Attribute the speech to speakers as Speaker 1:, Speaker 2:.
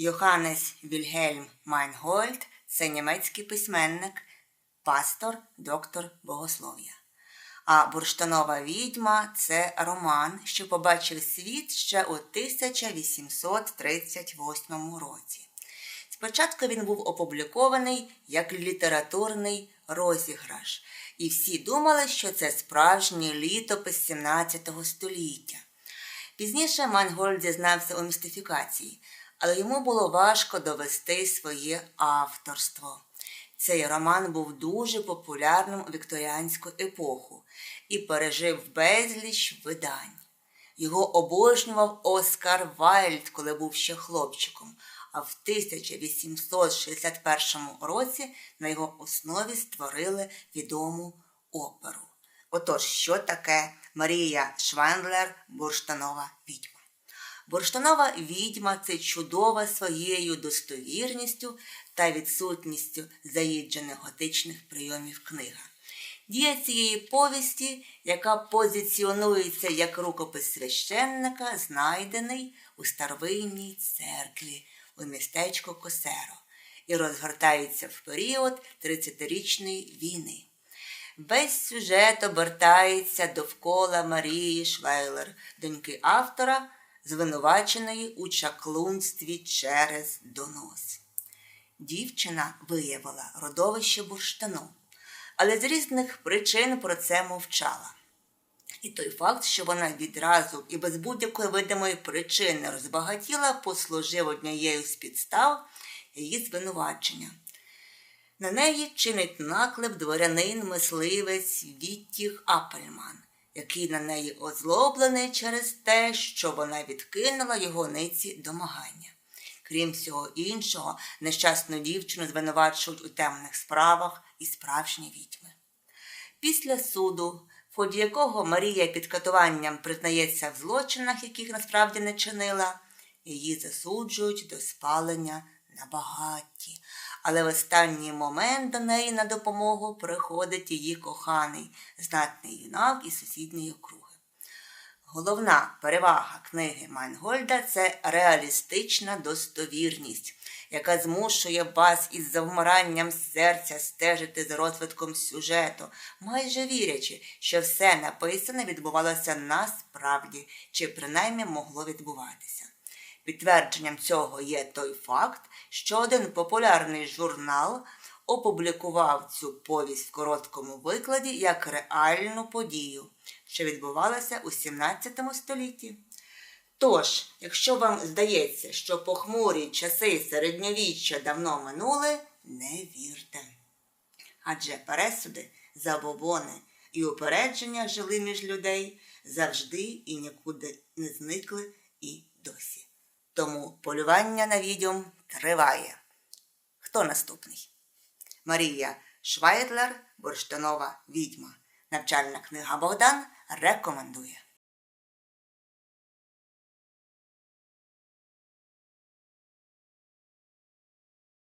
Speaker 1: Йоханнес Вільгельм Майнгольд це німецький письменник, пастор, доктор богослов'я. А Бурштанова відьма це роман, що побачив світ ще у 1838 році. Спочатку він був опублікований як літературний розіграш, і всі думали, що це справжній літопис 17 століття. Пізніше Мангольд зізнався у містифікації, йому було важко довести своє авторство. Цей роман був дуже популярним у вікторіанську епоху і пережив безліч видань. Його обожнював Оскар Вайльд, коли був ще хлопчиком, а в 1861 році на його основі створили відому оперу. Отож, що таке Марія Швендлер Бурштанова відьма? Бурштанова відьма це чудова своєю достовірністю та відсутністю заїджених готичних прийомів книга. Дія цієї повісті, яка позиціонується як рукопис священника, знайдений у старовинній церкві у містечку Косеро і розгортається в період 30-річної війни. Весь сюжет обертається довкола Марії Швейлер, доньки автора, звинуваченої у чаклунстві через донос. Дівчина виявила родовище бурштану, але з різних причин про це мовчала. І той факт, що вона відразу і без будь-якої видимої причини розбагатіла, послужив однією з підстав її звинувачення. На неї чинить наклеп дворянин мисливець Віттіх Апельман, який на неї озлоблений через те, що вона відкинула його ниці домагання. Крім всього іншого, нещасну дівчину звинувачують у темних справах і справжні відьми. Після суду, в ході якого Марія під катуванням признається в злочинах, яких насправді не чинила, її засуджують до спалення на багатті. Але в останній момент до неї на допомогу приходить її коханий, знатний юнак із сусідньої округи. Головна перевага книги Майнгольда це реалістична достовірність, яка змушує вас із завмиранням серця стежити за розвитком сюжету, майже вірячи, що все написане відбувалося насправді чи принаймні могло відбуватися. Підтвердженням цього є той факт, що один популярний журнал опублікував цю повість в короткому викладі як реальну подію, що відбувалася у 17 столітті. Тож, якщо вам здається, що похмурі часи середньовіччя давно минули, не вірте. Адже пересуди, забобони і упередження жили між людей завжди і нікуди не зникли і. Тому полювання на відьом триває. Хто наступний? Марія Швайдлер, Бурштанова відьма. Навчальна книга Богдан рекомендує.